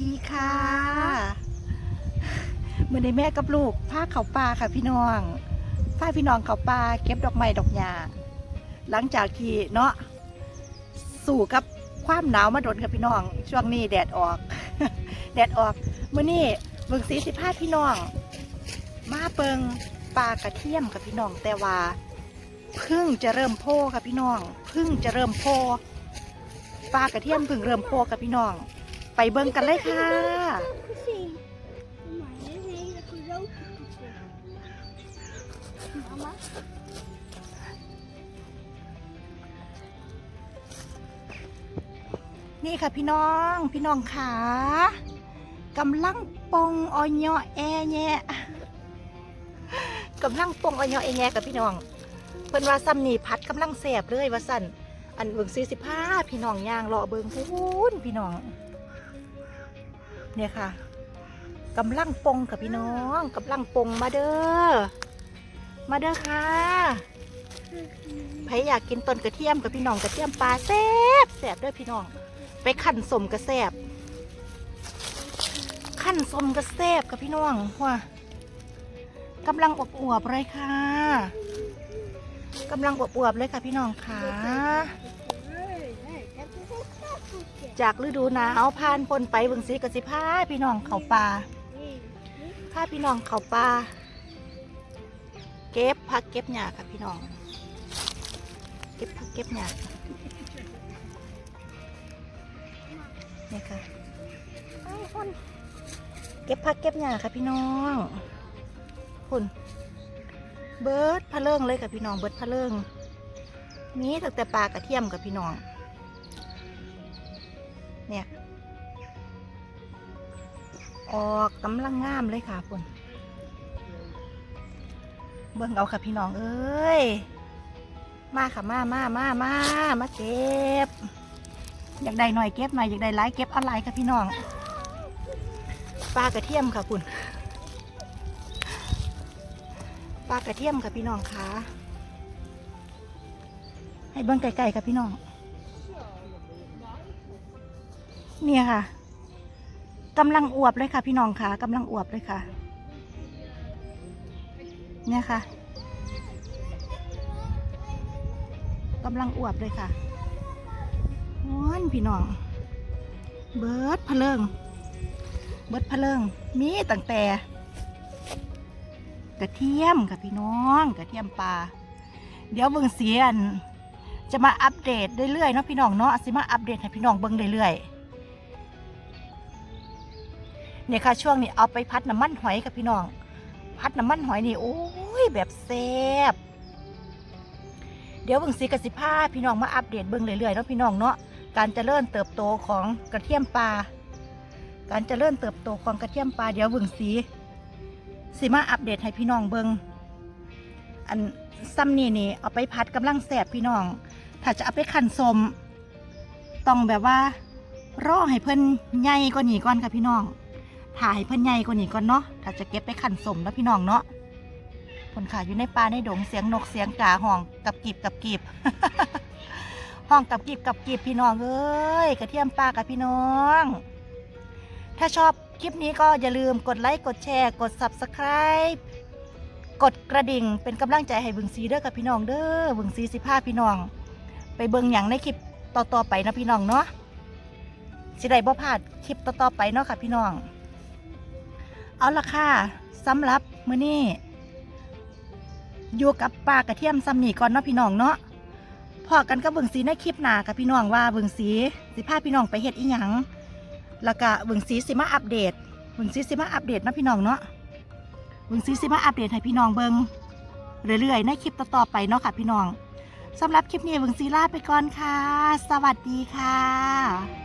ดีค่ะเมื่อในแม่กับลูกพาเขาป่าค่ะพี่น้องพาพี่น้องเขาป่าเก็บดอกไม้ดอกหญ้าหลังจากที่เนาะสู่กับความหนาวมาโดนค่ะพี่น้อง ช่วงนี้แดดออก แดดออกเมื่อนี้เบิ่งสีสิพาพี่น้อง มาเปิงปลากระเทียมค่ะพี่น้องแต่ว่าเพึ่งจะเริ่มโพค่ะพี่น้องเพึ่งจะเริ่มโพปลากระเทียมเพึ่งเริ่มโพค่ะพี่น้อง ไปเบิ่งกันเลยค่ะ นี่ค่ะพี่น้องพี่น้องขากำลังปองออยอแอแยะกำลังปองออยอแอแยะกับพี่น้อง เพิ่นว่าซ้ำนี่พัดกำลังแสบเลยว่าสั่นอันเบิ่งสี่สิบห้าพี่น้องย่างรอเบิ่งพูนพี่น้อง เนี่ยค่ะกำลังปองกับพี่น้องกำลังปองมาเด้อมาเด้อค่ะใครอยากกินต้นกระเทียมกับพี่น้องกระเทียมปลาแซ่บแซ่บเด้อพี่น้อง ไปขั่นสมกระแซบขั่นสมกระแซบกับพี่น้องว่ากำลังอบอวบๆเลยค่ะกำลังอบอวบๆเลยค่ะพี่น้องค่ะ จากฤดูหนาวผ่านพ้นไปเบิ่งสีกสิพาพี่น้องเขาป่าพาพี่น้องเขาป่าเก็บผักเก็บหญ้าค่ะพี่น้อง เก็บผักเก็บหญ้านี่ค่ะเก็บผักเก็บหญ้าค่ะพี่น้องคุณเบิร์ดพะเลิงเลยค่ะพี่น้องเบิร์ดพะเลิงมีตั้งแต่ปลากระเทียมกับพี่น้อง เนี่ย ออกกำลังงามเลยค่ะคุณเบิ่งเอาค่ะพี่น้องเอ้ย มาค่ะมามามามามาเก็บ อยากได้หน่อยเก็บหน่อยอยากได้หลายเก็บอะไรค่ะพี่น้องปลากระเทียมค่ะคุณปลากระเทียมค่ะพี่น้องค่ะให้เบิ่งไก่ๆค่ะพี่น้อง เนี่ยค่ะกำลังอวบเลยค่ะ พี่น้องค่ะกำลังอวบเลยค่ะ เนี่ยค่ะกำลังอวบเลยค่ะว้อนพี่น้อง เบิร์ดพะเลิง เบิร์ดพะเลิง มีตั้งแต่ กระเทียมค่ะพี่น้องกระเทียมปลา เดี๋ยวเบิ่งเสียน จะมาอัปเดตเรื่อยๆเนาะพี่น้องเนาะสิมาอัปเดตให้พี่น้องเบิ่งเรื่อยๆ เนี่ยค่ะช่วงนี้เอาไปพัดน้ำมันหอยกับพี่น้อง พัดน้ำมันหอยนี่โอ้ยแบบแซ่บเดี๋ยวเบิ่งสีกสิภาพี่น้องมาอัปเดตเบิ่งเรื่อยๆเนาะพี่น้องเนาะการเจริญเติบโตของกระเทียมปลาการเจริญเติบโตของกระเทียมปลาเดี๋ยวเบิ่งสีสีมาอัปเดตให้พี่น้องเบิ่งอันซ้ำนี่นี่เอาไปพัดกำลังแสบพี่น้อง ถ้าจะเอาไปขันสมต้องแบบว่า รอให้เพิ่นใหญ่กว่านี้ก่อนค่ะพี่น้อง ถ่ายเพิ่นใหญ่กว่านี้ก่อนเนาะถ้าจะเก็บไปขันสมแล้วพี่น้องเนาะคนขาอยู่ในป่าในดงเสียงนกเสียงกาห้องกับกีบกับกีบห้องกับกีบกับกีบพี่น้องเอ้ยกระเทียมปลากับพี่น้อง ถ้าชอบคลิปนี้ก็อย่าลืมกดไลค์กดแชร์ กด subscribe กดกระดิ่งเป็นกำลังใจให้บึงซีเด้อกับพี่น้องเด้อบึงซีสิพาพี่น้อง ไปเบิ่งอย่างในคลิปต่อๆไปนะพี่น้องเนาะสิได้บ่พลาดคลิปต่อๆไปเนาะค่ะพี่น้อง เอาละค่ะสำหรับมื้อนี้อยู่กับปลากระเทียมซ้ำนี่ก่อนเนาะพี่น้องเนาะพอกันกับเบิ่งสีในคลิปหน้ากับพี่น้องว่าเบิ่งสีสิพาพี่น้องไปเฮ็ดอีหยังแล้วก็เบิ่งสีสิมาอัปเดตเบิ่งสีสิมาอัปเดตเนาะพี่น้องเนาะเบิ่งสีสิมาอัปเดตให้พี่น้องเบิ่งเรื่อยๆในคลิปต่อๆไปเนาะค่ะพี่น้องสำหรับคลิปนี้เบิ่งสีลาไปก่อนค่ะ สวัสดีค่ะ